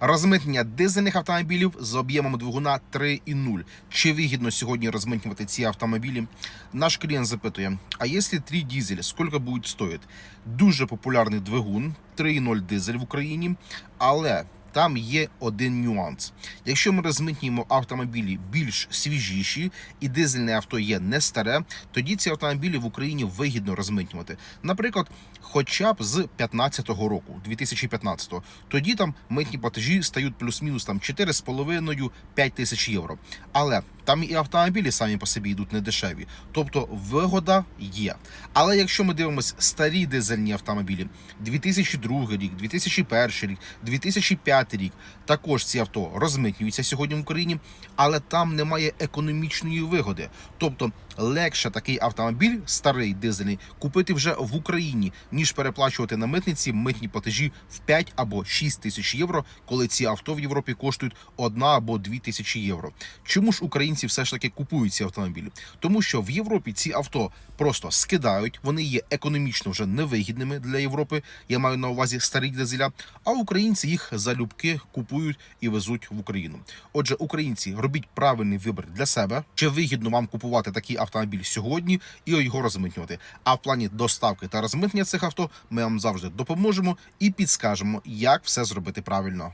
Розмитнення дизельних автомобілів з об'ємом двигуна 3,0. Чи вигідно сьогодні розмитнювати ці автомобілі? Наш клієнт запитує: а якщо 3 дизель, скільки буде стоїти? Дуже популярний двигун 3,0 дизель в Україні, але там є один нюанс. Якщо ми розмитнюємо автомобілі більш свіжіші і дизельне авто є не старе, тоді ці автомобілі в Україні вигідно розмитнювати. Наприклад, хоча б з 2015 року, 2015 тоді там митні платежі стають плюс-мінус там 4,5-5 тисяч євро. Але там і автомобілі самі по собі йдуть не дешеві. Тобто вигода є. Але якщо ми дивимося старі дизельні автомобілі, 2002 рік, 2001 рік, 2005 рік, також ці авто розмитнюються сьогодні в Україні, але там немає економічної вигоди. Тобто легше такий автомобіль, старий дизельний, купити вже в Україні, ніж переплачувати на митниці митні платежі в 5 або 6 тисяч євро, коли ці авто в Європі коштують 1 або 2 тисячі євро. Чому ж українці все ж таки купують ці автомобілі? Тому що в Європі ці авто просто скидають, вони є економічно вже невигідними для Європи. Я маю на увазі старі дизеля. А українці їх залюбки купують і везуть в Україну. Отже, українці, робіть правильний вибір для себе. Чи вигідно вам купувати такий автомобіль сьогодні і його розмитнювати? А в плані доставки та розмитнення цих авто ми вам завжди допоможемо і підскажемо, як все зробити правильно.